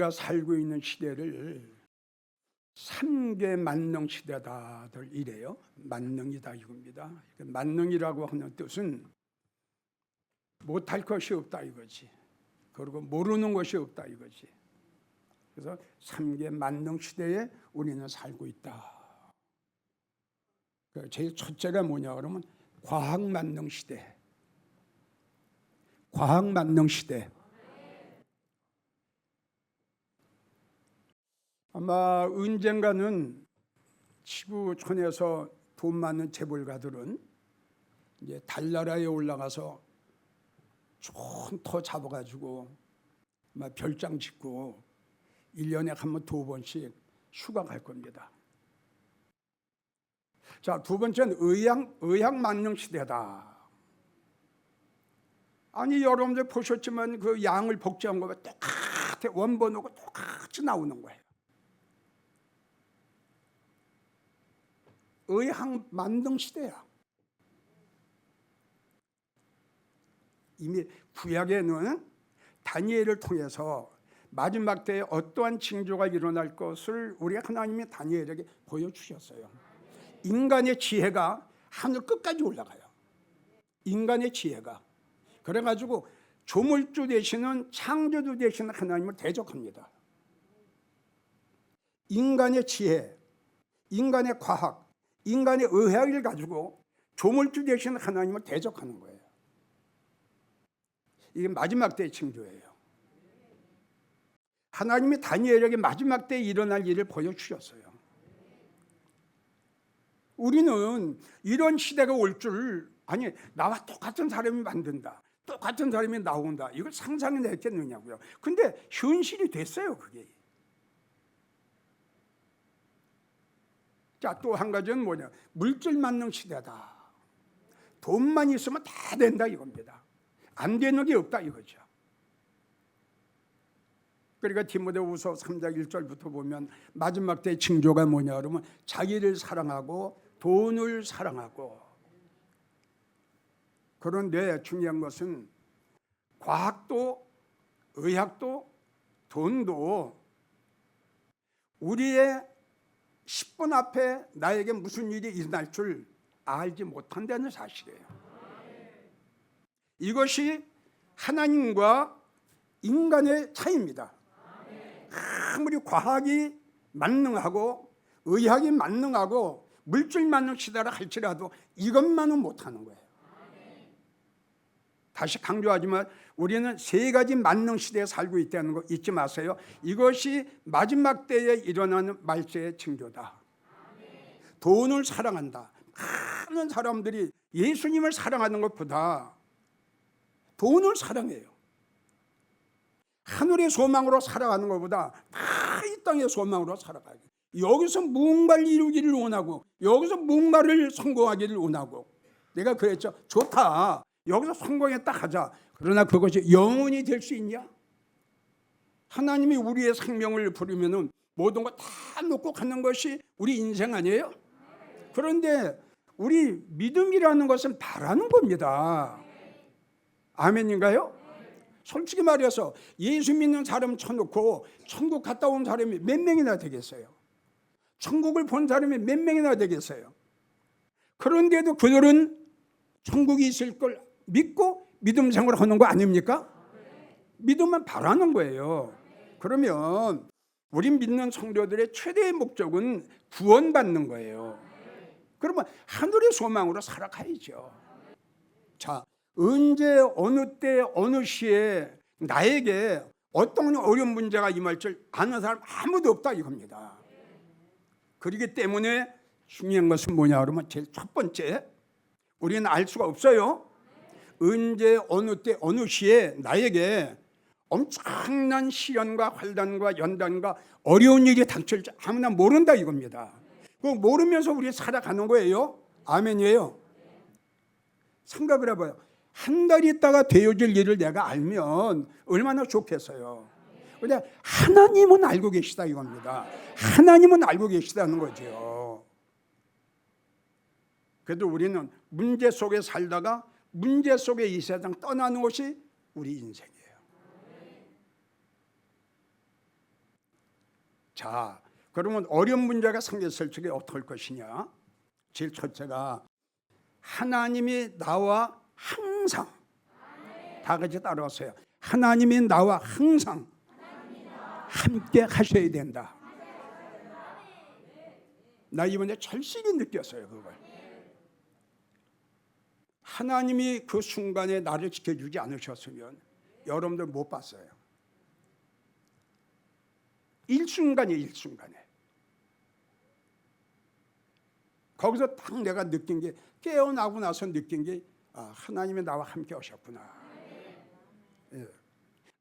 우리가 살고 있는 시대를 삼계 만능 시대다들 이래요. 만능이다 이겁니다. 만능이라고 하는 뜻은 못할 것이 없다 이거지. 그리고 모르는 것이 없다 이거지. 그래서 삼계 만능 시대에 우리는 살고 있다. 그 제일 첫째가 뭐냐 그러면 과학 만능 시대. 과학 만능 시대. 아마 언젠가는 지구촌에서 돈 많은 재벌가들은 이제 달나라에 올라가서 좋은 터 잡아가지고 막 별장 짓고 1년에 한 번 두 번씩 휴가 갈 겁니다. 자, 두 번째는 의학, 의학 만능 시대다. 아니, 여러분들 보셨지만 그 양을 복제한 거가 똑같아. 원본하고 똑같이 나오는 거예요. 의학 만능 시대야. 이미 구약에는 다니엘을 통해서 마지막 때에 어떠한 징조가 일어날 것을 우리 하나님이 다니엘에게 보여주셨어요. 인간의 지혜가 하늘 끝까지 올라가요. 인간의 지혜가. 그래가지고 조물주 되시는 창조주 되시는 하나님을 대적합니다. 인간의 지혜, 인간의 과학, 인간의 의학을 가지고 조물주 되시는 하나님을 대적하는 거예요. 이게 마지막 때의 징조예요. 하나님이 다니엘에게 마지막 때에 일어날 일을 보여주셨어요. 우리는 이런 시대가 올 줄 아니 나와 똑같은 사람이 만든다. 똑같은 사람이 나온다. 이걸 상상이 됐겠느냐고요. 근데 현실이 됐어요, 그게. 자, 또 한 가지는 뭐냐? 물질 만능 시대다. 돈만 있으면 다 된다 이겁니다. 안 되는 게 없다 이거죠. 그러니까 디모데후서 3장 1절부터 보면 마지막 때 징조가 뭐냐 그러면 자기를 사랑하고 돈을 사랑하고 그런데 중요한 것은 과학도 의학도 돈도 우리의 10분 앞에 나에게 무슨 일이 일어날 줄 알지 못한다는 사실이에요. 이것이 하나님과 인간의 차이입니다. 아무리 과학이 만능하고 의학이 만능하고 물질 만능 시대라 할지라도 이것만은 못하는 거예요. 다시 강조하지만 우리는 세 가지 만능 시대에 살고 있다는 거 잊지 마세요. 이것이 마지막 때에 일어나는 말세의 징조다. 돈을 사랑한다. 많은 사람들이 예수님을 사랑하는 것보다 돈을 사랑해요. 하늘의 소망으로 살아가는 것보다 다 이 땅의 소망으로 살아가요. 여기서 뭔가를 이루기를 원하고 여기서 뭔가를 성공하기를 원하고 내가 그랬죠. 좋다. 여기서 성공했다 하자. 그러나 그것이 영원히 될 수 있냐? 하나님이 우리의 생명을 부르면은 모든 거 다 놓고 가는 것이 우리 인생 아니에요? 그런데 우리 믿음이라는 것은 바라는 겁니다. 아멘인가요? 솔직히 말해서 예수 믿는 사람 쳐놓고 천국 갔다 온 사람이 몇 명이나 되겠어요? 천국을 본 사람이 몇 명이나 되겠어요? 그런데도 그들은 천국이 있을 걸 믿고 믿음 생활을 하는 거 아닙니까? 믿음만 바라는 거예요. 그러면 우리 믿는 성도들의 최대의 목적은 구원받는 거예요. 그러면 하늘의 소망으로 살아가야죠. 자, 언제 어느 때 어느 시에 나에게 어떤 어려운 문제가 임할 줄 아는 사람 아무도 없다 이겁니다. 그렇기 때문에 중요한 것은 뭐냐 그러면 제일 첫 번째 우리는 알 수가 없어요. 언제 어느 때 어느 시에 나에게 엄청난 시련과 환란과 연단과 어려운 일이 닥칠지 아무나 모른다 이겁니다. 그 모르면서 우리 살아가는 거예요. 아멘이에요. 생각을 해봐요. 한 달 있다가 되어질 일을 내가 알면 얼마나 좋겠어요. 근데 하나님은 알고 계시다 이겁니다. 하나님은 알고 계시다는 거죠. 그래도 우리는 문제 속에 살다가 문제 속에 이 세상 떠나는 것이 우리 인생이에요. 자, 그러면 어려운 문제가 생겼을 적에 할 것이냐? 제일 첫째가 하나님이 나와 항상 다 같이 따라하세요. 하나님이 나와 항상 함께 하셔야 된다. 나 이번에 절실히 느꼈어요 그걸. 하나님이 그 순간에 나를 지켜주지 않으셨으면 여러분들 못 봤어요. 일순간이 일순간에. 거기서 딱 내가 느낀 게 깨어나고 나서 느낀 게 아, 하나님이 나와 함께 하셨구나. 예.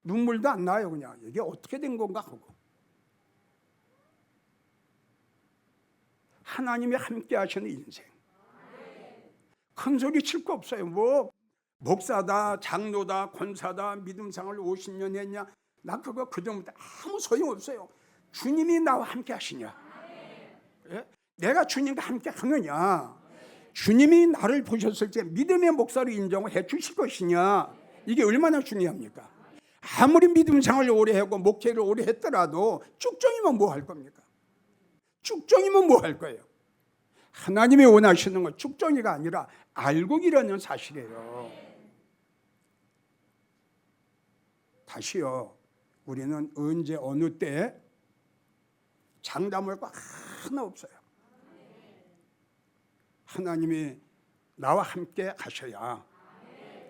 눈물도 안 나요 그냥 이게 어떻게 된 건가 하고 하나님이 함께 하시는 인생 큰 소리 칠 거 없어요. 뭐 목사다 장로다 권사다 믿음생활 50년 했냐? 나 그거 그전부터 아무 소용 없어요. 주님이 나와 함께 하시냐? 예? 내가 주님과 함께 하느냐? 주님이 나를 보셨을 때 믿음의 목사로 인정해 주실 것이냐? 이게 얼마나 중요합니까? 아무리 믿음 생활을 오래 하고 목회를 오래 했더라도 쭉정이면 뭐 할 겁니까? 쭉정이면 뭐 할 거예요? 하나님이 원하시는 건 쭉정이가 아니라 알고기라는 사실이에요. 다시요. 우리는 언제 어느 때 장담할 거 하나 없어요. 하나님이 나와 함께 하셔야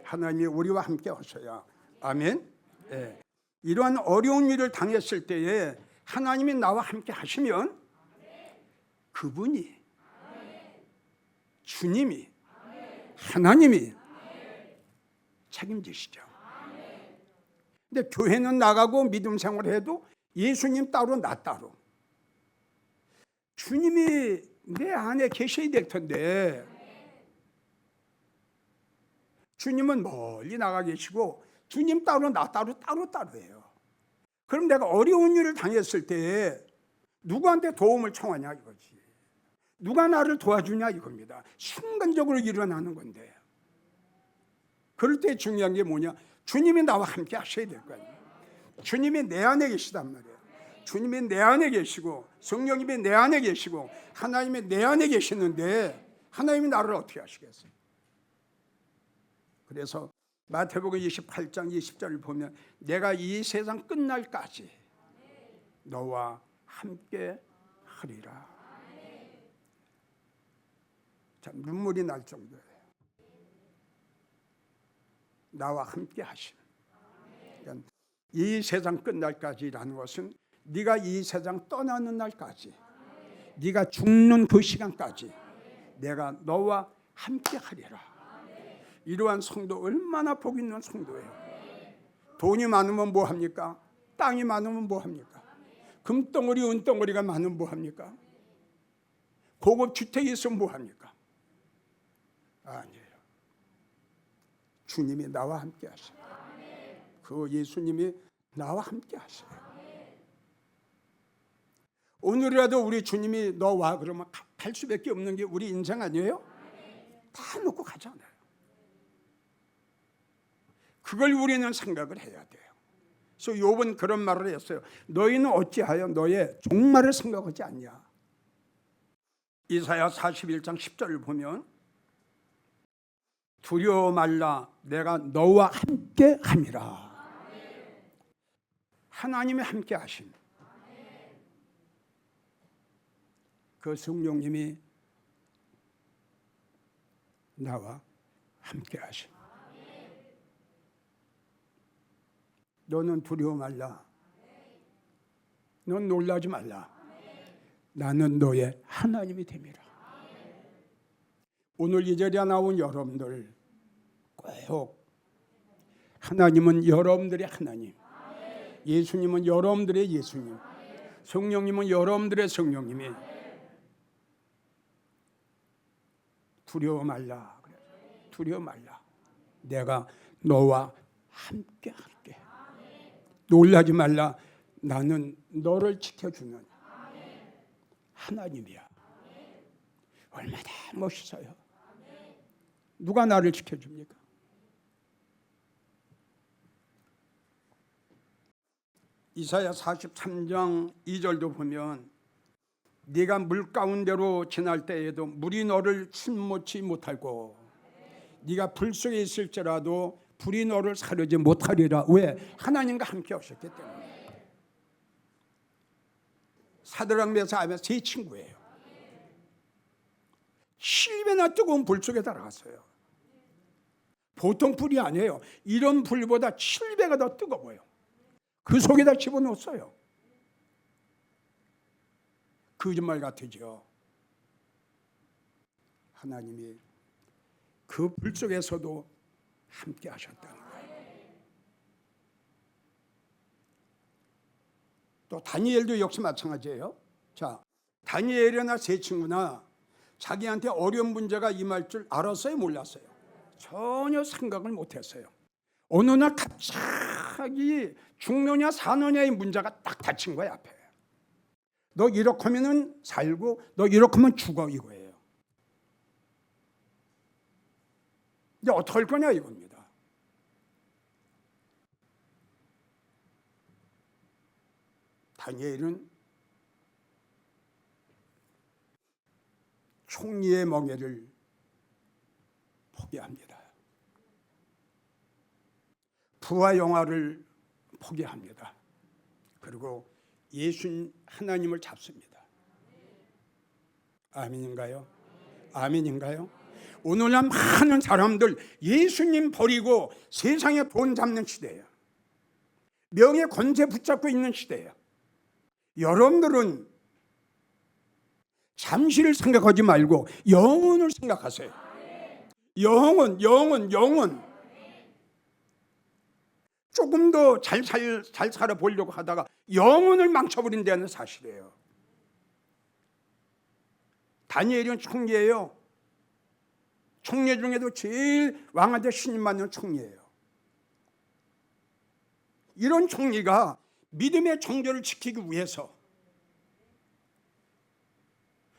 하나님이 우리와 함께 하셔야 아멘. 예. 이러한 어려운 일을 당했을 때에 하나님이 나와 함께 하시면 그분이 주님이 하나님이 책임지시죠. 근데 교회는 나가고 믿음 생활해도 예수님 따로 나 따로 주님이 내 안에 계셔야 될 텐데 주님은 멀리 나가 계시고 주님 따로 나 따로 따로 따로예요. 그럼 내가 어려운 일을 당했을 때 누구한테 도움을 청하냐 이거지. 누가 나를 도와주냐 이겁니다. 순간적으로 일어나는 건데. 그럴 때 중요한 게 뭐냐? 주님이 나와 함께 하셔야 될 거 아니에요. 주님이 내 안에 계시단 말이에요. 주님이 내 안에 계시고 성령님이 내 안에 계시고 하나님이 내 안에 계시는데 하나님이 나를 어떻게 하시겠어요? 그래서 마태복음 28장 20절을 보면 내가 이 세상 끝날까지 너와 함께 하리라. 자, 눈물이 날 정도예요. 나와 함께 하심. 그러니까 이 세상 끝날까지라는 것은 네가 이 세상 떠나는 날까지, 네가 죽는 그 시간까지 내가 너와 함께 하리라. 이러한 성도 얼마나 복 있는 성도예요. 돈이 많으면 뭐 합니까? 땅이 많으면 뭐 합니까? 금덩어리 은덩어리가 많으면 뭐 합니까? 고급 주택이 있으면 뭐 합니까? 아니에요. 주님이 나와 함께 하셔요. 그 예수님이 나와 함께 하셔요. 오늘이라도 우리 주님이 너 와 그러면 갈 수밖에 없는 게 우리 인생 아니에요? 다 놓고 가잖아요. 그걸 우리는 생각을 해야 돼요. 그래서 욥은 그런 말을 했어요. 너희는 어찌하여 너의 종말을 생각하지 않냐? 이사야 41장 10절을 보면 두려워 말라 내가 너와 함께 함이라. 하나님이 함께 하신 그 성령님이 나와 함께 하신 너는 두려워 말라. 넌 놀라지 말라. 나는 너의 하나님이 됨이라. 오늘 이 자리에 나온 여러분들 꼭 하나님은 여러분들의 하나님, 예수님은 여러분들의 예수님, 성령님은 여러분들의 성령님이 두려워 말라. 두려워 말라. 내가 너와 함께 할게. 놀라지 말라. 나는 너를 지켜주는 하나님이야. 얼마나 멋있어요. 누가 나를 지켜줍니까? 이사야 43장 2절도 보면 네가 물 가운데로 지날 때에도 물이 너를 침몰치 못하고 네가 불 속에 있을지라도 불이 너를 사르지 못하리라. 왜? 하나님과 함께 하셨기 때문에. 사드랑 메사하면 세 친구예요. 7배나 뜨거운 불 속에 들어갔어요 보통 불이 아니에요 이런 불보다 7배가 더 뜨거워요 그 속에다 집어넣었어요 거짓말 같으죠 하나님이 그 불 속에서도 함께 하셨다는 거예요. 또 다니엘도 역시 마찬가지예요. 자, 다니엘이나 세 친구나 자기한테 어려운 문제가 임할 줄 알았어요, 몰랐어요. 전혀 생각을 못했어요. 어느 날 갑자기 죽느냐 사느냐의 문제가 딱 닥친 거야 앞에. 너 이렇게 하면은 살고 너 이렇게 하면 죽어 이거예요. 이제 어떻게 할 거냐 이겁니다. 다니엘은 총리의 멍에를 포기합니다. 부와 영화를 포기합니다. 그리고 예수 하나님을 잡습니다. 아멘인가요? 아멘인가요? 오늘날 많은 사람들 예수님 버리고 세상에 돈 잡는 시대예요. 명예 권세 붙잡고 있는 시대예요. 여러분들은 잠시를 생각하지 말고 영혼을 생각하세요. 영혼, 영혼, 영혼. 조금 더잘 살, 잘 살아보려고 하다가 영혼을 망쳐버린다는 사실이에요. 다니엘은 총리예요. 총리 중에도 제일 왕한테 신임 받는 총리예요. 이런 총리가 믿음의 정절을 지키기 위해서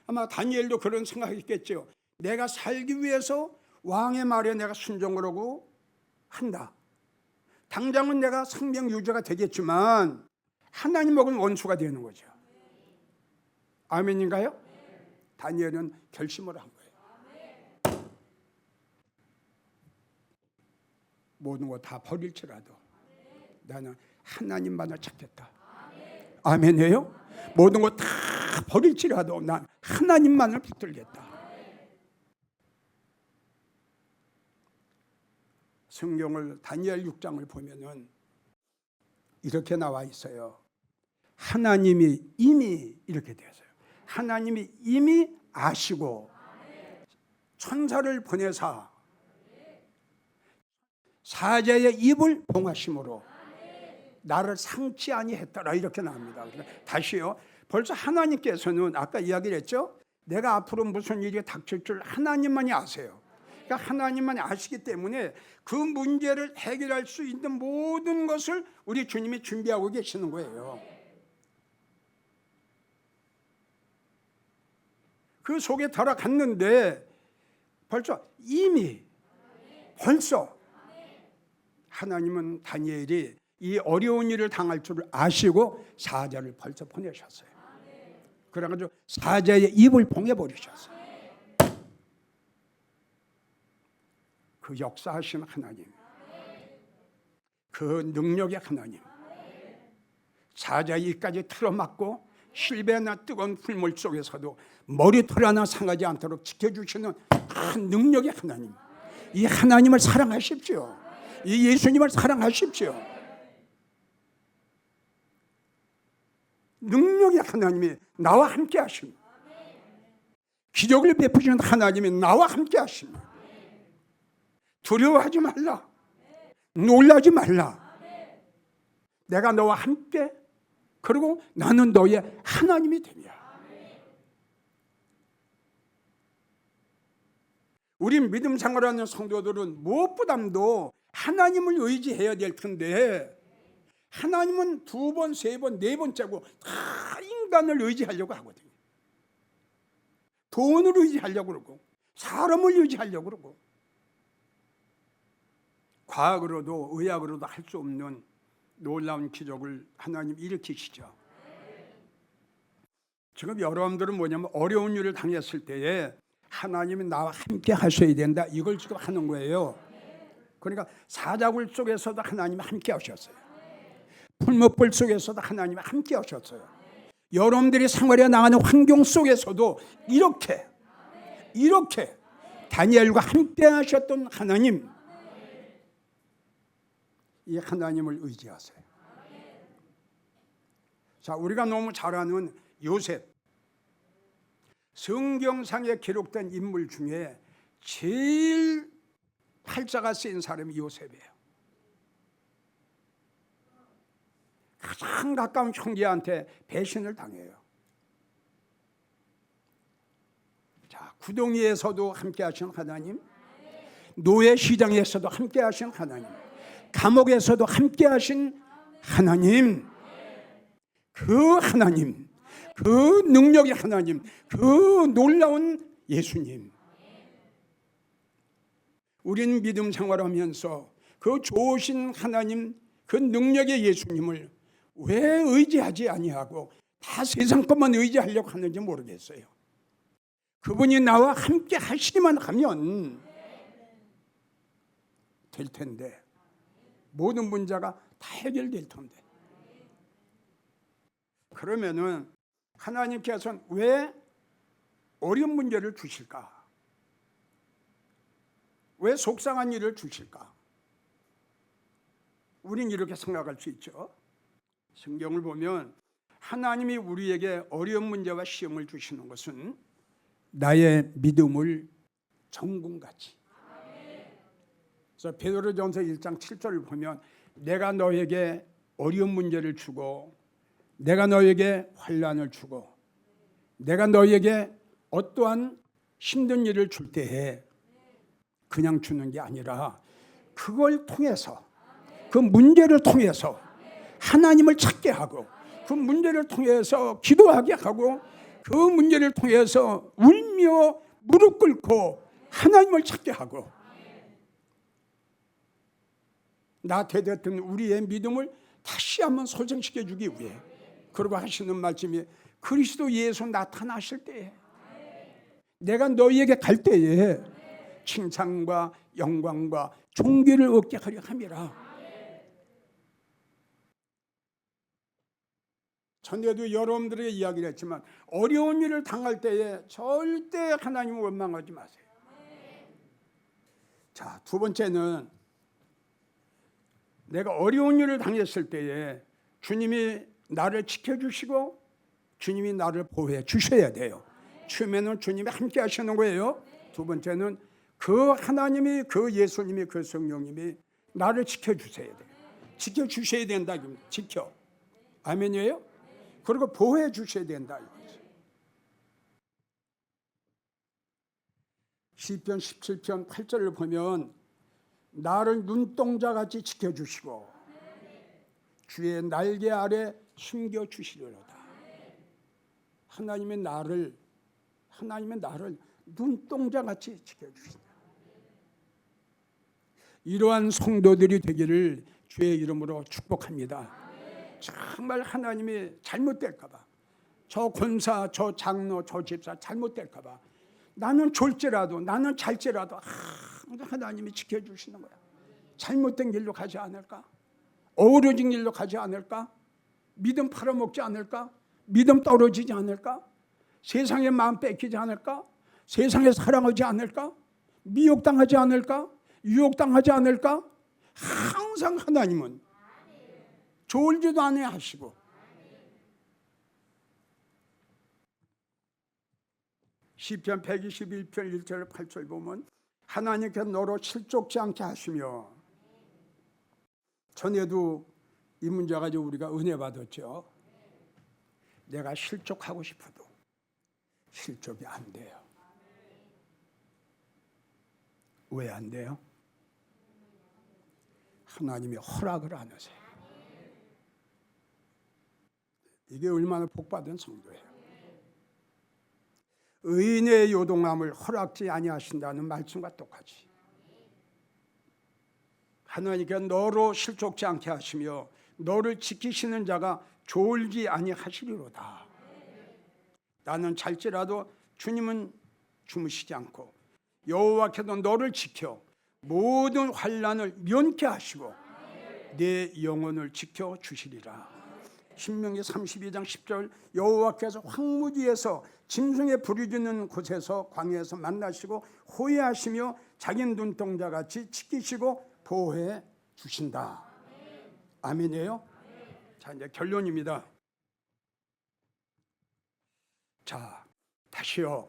아마 다니엘도 그런 생각했겠죠. 내가 살기 위해서 왕의 말에 내가 순종을 하고 한다. 당장은 내가 생명 유지가 되겠지만 하나님하고는 원수가 되는 거죠. 아멘인가요? 다니엘은 결심을 한 거예요. 모든 거 다 버릴지라도 나는 하나님만을 찾겠다. 아멘이에요? 모든 거 다 버릴지라도 난 하나님만을 붙들겠다. 성경을 다니엘 6장을 보면은 이렇게 나와 있어요. 하나님이 이미 이렇게 되었어요. 하나님이 이미 아시고 천사를 보내사 사자의 입을 봉하심으로 나를 상치 아니했더라 이렇게 나옵니다. 다시요. 벌써 하나님께서는 아까 이야기를 했죠. 내가 앞으로 무슨 일이 닥칠 줄 하나님만이 아세요. 그러니까 하나님만이 아시기 때문에 그 문제를 해결할 수 있는 모든 것을 우리 주님이 준비하고 계시는 거예요. 그 속에 들어갔는데 벌써 이미 벌써 하나님은 다니엘이 이 어려운 일을 당할 줄을 아시고 사자를 벌써 보내셨어요. 그래가지고 사자의 입을 봉해 버리셨어요. 그 역사하신 하나님, 그 능력의 하나님, 사자의 입까지 틀어막고 실배나 뜨거운 풀물 속에서도 머리털 하나 상하지 않도록 지켜주시는 큰 능력의 하나님. 이 하나님을 사랑하십시오. 이 예수님을 사랑하십시오. 능력의 하나님이 나와 함께 하십니다. 기적을 베푸시는 하나님이 나와 함께 하십니다. 두려워하지 말라. 놀라지 말라. 내가 너와 함께 그리고 나는 너의 하나님이 되며 우리 믿음 생활하는 성도들은 무엇보다도 하나님을 의지해야 될 텐데 하나님은 두 번, 세 번, 네 번째고 다 인간을 의지하려고 하거든요. 돈을 의지하려고 그러고 사람을 의지하려고 그러고 과학으로도 의학으로도 할 수 없는 놀라운 기적을 하나님 일으키시죠. 지금 여러분들은 뭐냐면 어려운 일을 당했을 때에 하나님이 나와 함께 하셔야 된다. 이걸 지금 하는 거예요. 그러니까 사자굴 속에서도 하나님이 함께 하셨어요. 풀무불 속에서도 하나님이 함께 하셨어요. 여러분들이 생활에 나가는 환경 속에서도 이렇게 이렇게 다니엘과 함께 하셨던 하나님 이 하나님을 의지하세요. 자, 우리가 너무 잘 아는 요셉 성경상에 기록된 인물 중에 제일 팔자가 쓰인 사람이 요셉이에요. 가장 가까운 형제한테 배신을 당해요. 자, 구덩이에서도 함께 하신 하나님, 노예 시장에서도 함께 하신 하나님, 감옥에서도 함께 하신 하나님, 그 하나님, 그 능력의 하나님, 그 놀라운 예수님. 우리는 믿음 생활하면서 그 좋으신 하나님, 그 능력의 예수님을 왜 의지하지 아니하고 다 세상 것만 의지하려고 하는지 모르겠어요. 그분이 나와 함께 하시기만 하면 될 텐데 모든 문제가 다 해결될 텐데 그러면은 하나님께서는 왜 어려운 문제를 주실까? 왜 속상한 일을 주실까? 우린 이렇게 생각할 수 있죠. 성경을 보면 하나님이 우리에게 어려운 문제와 시험을 주시는 것은 나의 믿음을 정금같이. 그래서 베드로전서 1장 7절을 보면 내가 너에게 어려운 문제를 주고 내가 너에게 환란을 주고 내가 너에게 어떠한 힘든 일을 줄 때에 그냥 주는 게 아니라 그걸 통해서 그 문제를 통해서 하나님을 찾게 하고 그 문제를 통해서 기도하게 하고 그 문제를 통해서 울며 무릎 꿇고 하나님을 찾게 하고 나 대대했던 우리의 믿음을 다시 한번 소생시켜 주기 위해 그러고 하시는 말씀이 그리스도 예수 나타나실 때에 내가 너희에게 갈 때에 칭찬과 영광과 존귀를 얻게 하려 함이라. 전에도 여러분들에게 이야기를 했지만 어려운 일을 당할 때에 절대 하나님을 원망하지 마세요. 자, 두 번째는 내가 어려운 일을 당했을 때에 주님이 나를 지켜주시고 주님이 나를 보호해 주셔야 돼요. 처음에는 주님이 함께 하시는 거예요. 두 번째는 그 하나님이 그 예수님이 그 성령님이 나를 지켜주셔야 돼요. 지켜주셔야 된다. 지켜. 아멘이에요? 그리고 보호해 주셔야 된다. 시편 17편 8절을 보면 나를 눈동자 같이 지켜주시고 주의 날개 아래 숨겨 주시려다. 하나님의 나를 하나님의 나를 눈동자 같이 지켜 주신다. 이러한 성도들이 되기를 주의 이름으로 축복합니다. 정말 하나님이 잘못될까봐 저 권사, 저 장로, 저 집사 잘못될까봐 나는 졸지라도 나는 잘지라도 항상 하나님이 지켜주시는 거야. 잘못된 길로 가지 않을까? 어우러진 길로 가지 않을까? 믿음 팔아먹지 않을까? 믿음 떨어지지 않을까? 세상의 마음 뺏기지 않을까? 세상에 사랑하지 않을까? 미혹당하지 않을까? 유혹당하지 않을까? 항상 하나님은 졸지도 않아 하시고 시편 121편 1절 8절 보면 하나님께 너로 실족지 않게 하시며 전에도 이 문제 가지고 우리가 은혜 받았죠. 내가 실족하고 싶어도 실족이 안 돼요. 왜 안 돼요? 하나님이 허락을 안 하세요. 이게 얼마나 복받은 성도예요. 의인의 요동함을 허락지 아니하신다는 말씀과 똑같이 하나님께 너로 실족지 않게 하시며 너를 지키시는 자가 졸지 아니하시리로다. 나는 잘지라도 주님은 주무시지 않고 여호와께서 너를 지켜 모든 환란을 면케 하시고 내 영혼을 지켜 주시리라. 신명기 32장 10절 여호와께서 황무지에서 짐승에 부르짖는 곳에서 광야에서 만나시고 호위하시며 자기 눈동자 같이 지키시고 보호해 주신다. 아멘이에요. 자 이제 결론입니다. 자 다시요.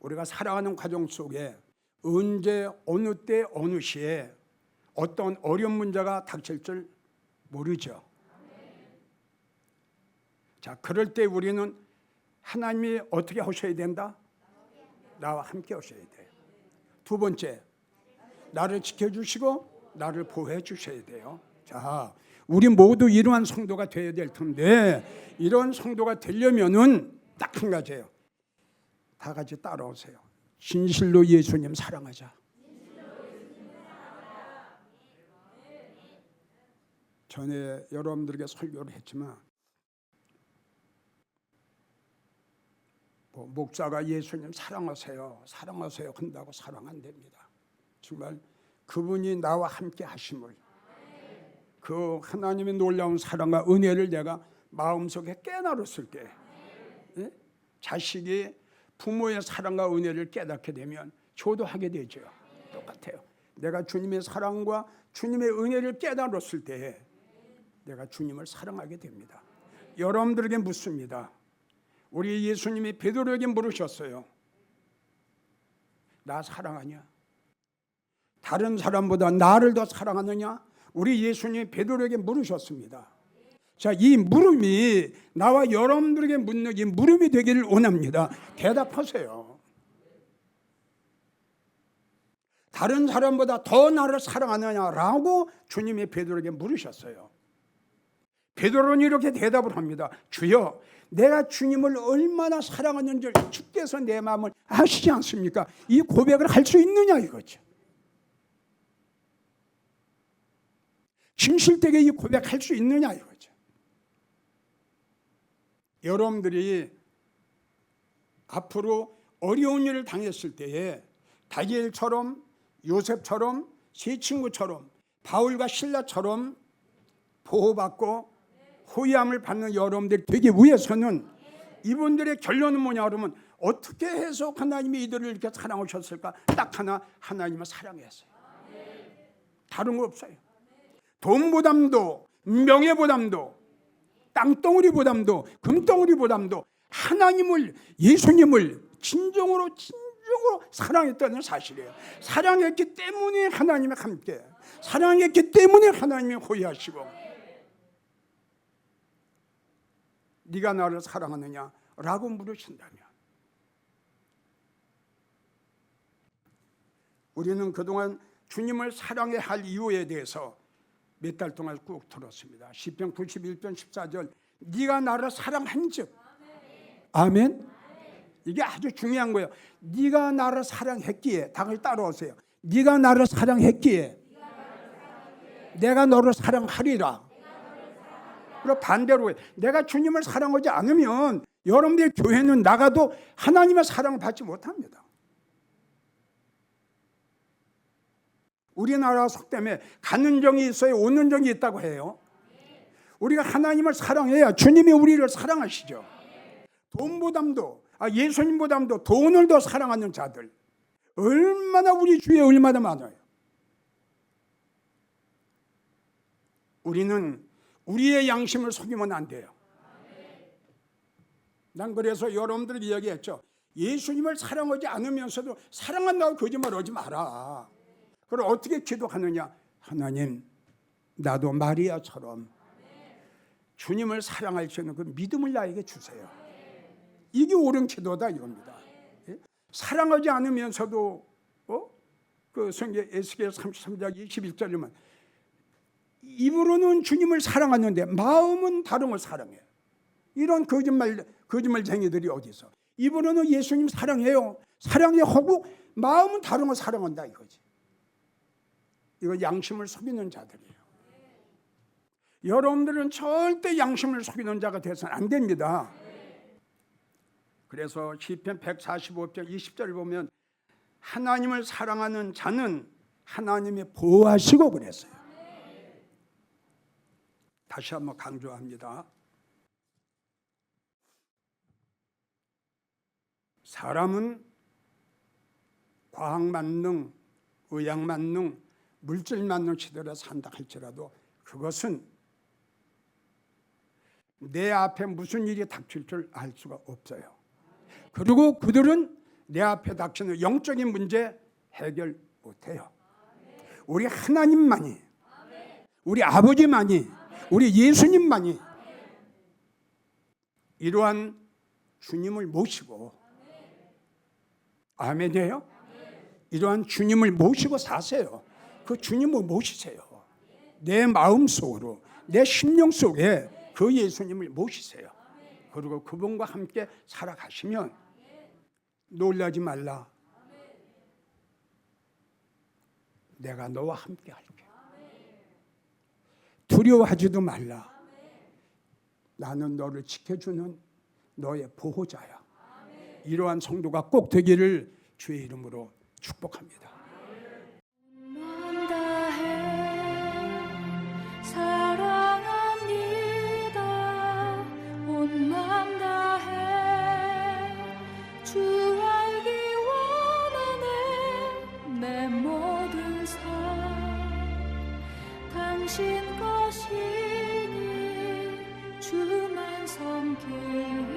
우리가 살아가는 과정 속에 언제 어느 때 어느 시에 어떤 어려운 문제가 닥칠 줄 모르죠. 자, 그럴 때 우리는 하나님이 어떻게 하셔야 된다? 나와 함께 하셔야 돼요. 두 번째, 나를 지켜주시고 나를 보호해 주셔야 돼요. 자, 우리 모두 이러한 성도가 되어야 될 텐데 이런 성도가 되려면은 딱 한 가지예요. 다 같이 따라오세요. 진실로 예수님 사랑하자. 전에 여러분들에게 설교를 했지만 뭐 목사가 예수님 사랑하세요, 사랑하세요 한다고 사랑 안 됩니다. 정말 그분이 나와 함께 하심을 그 하나님의 놀라운 사랑과 은혜를 내가 마음속에 깨달았을 때 예? 자식이 부모의 사랑과 은혜를 깨닫게 되면 저도 하게 되죠. 똑같아요. 내가 주님의 사랑과 주님의 은혜를 깨달았을 때 내가 주님을 사랑하게 됩니다. 여러분들에게 묻습니다. 우리 예수님이 베드로에게 물으셨어요. 나 사랑하냐? 다른 사람보다 나를 더 사랑하느냐? 우리 예수님이 베드로에게 물으셨습니다. 자, 이 물음이 나와 여러분들에게 묻는 이 물음이 되기를 원합니다. 대답하세요. 다른 사람보다 더 나를 사랑하느냐라고 주님이 베드로에게 물으셨어요. 베드로는 이렇게 대답을 합니다. 주여, 내가 주님을 얼마나 사랑하는지 주께서 내 마음을 아시지 않습니까? 이 고백을 할 수 있느냐 이거죠. 진실되게 이 고백할 수 있느냐 이거죠. 여러분들이 앞으로 어려운 일을 당했을 때에 다니엘처럼 요셉처럼 세 친구처럼 바울과 신라처럼 보호받고 호위함을 받는 여러분들이 되기 위해서는 이분들의 결론은 뭐냐 그러면 어떻게 해서 하나님이 이들을 이렇게 사랑하셨을까? 딱 하나 하나님을 사랑했어요. 다른 거 없어요. 돈 보담도 명예 보담도 땅덩어리 보담도 금덩어리 보담도 하나님을 예수님을 진정으로 진정으로 사랑했다는 사실이에요. 사랑했기 때문에 하나님이 함께 사랑했기 때문에 하나님이 호위하시고 네가 나를 사랑하느냐라고 물으신다면 우리는 그동안 주님을 사랑해야 할 이유에 대해서 몇 달 동안 꾹 들었습니다. 시편 91편 14절 네가 나를 사랑한즉 아멘. 이게 아주 중요한 거예요. 네가 나를 사랑했기에 당을 따라오세요. 네가 나를 사랑했기에 내가 너를 사랑하리라. 그리고 반대로 내가 주님을 사랑하지 않으면 여러분들 교회는 나가도 하나님의 사랑을 받지 못합니다. 우리나라 속담에 가는 정이 있어야 오는 정이 있다고 해요. 우리가 하나님을 사랑해야 주님이 우리를 사랑하시죠. 돈보담도 아, 예수님보담도 돈을 더 사랑하는 자들 얼마나 우리 주위에 얼마나 많아요. 우리는 우리의 양심을 속이면 안 돼요. 난 그래서 여러분들 이야기했죠. 예수님을 사랑하지 않으면서도 사랑한다고 거짓말하지 마라. 그럼 어떻게 기도하느냐? 하나님, 나도 마리아처럼 주님을 사랑할 수 있는 그 믿음을 나에게 주세요. 이게 옳은 기도다 이겁니다. 예? 사랑하지 않으면서도 어? 그 성경 에스겔 33장 21절이면 입으로는 주님을 사랑하는데 마음은 다른 걸 사랑해요. 이런 거짓말 거짓말쟁이들이 어디 있어? 입으로는 예수님 사랑해요. 사랑해 하고 마음은 다른 걸 사랑한다 이거지. 이거 양심을 속이는 자들이에요. 여러분들은 절대 양심을 속이는 자가 되서는 안 됩니다. 그래서 시편 145편 20절 보면 하나님을 사랑하는 자는 하나님이 보호하시고 그랬어요. 다시 한번 강조합니다. 사람은 과학 만능, 의학 만능, 물질 만능 시대로 산다 할지라도 그것은 내 앞에 무슨 일이 닥칠 줄 알 수가 없어요. 그리고 그들은 내 앞에 닥치는 영적인 문제 해결 못해요. 우리 하나님만이, 우리 아버지만이, 우리 예수님만이 이러한 주님을 모시고 아멘이에요. 이러한 주님을 모시고 사세요. 그 주님을 모시세요. 내 마음 속으로, 내 심령 속에 그 예수님을 모시세요. 그리고 그분과 함께 살아가시면 놀라지 말라. 내가 너와 함께 할게. 두려워하지도 말라. 나는 너를 지켜주는 너의 보호자야. 이러한 성도가 꼭 되기를 주의 이름으로 축복합니다. 당신 것 하시는 주만 섬길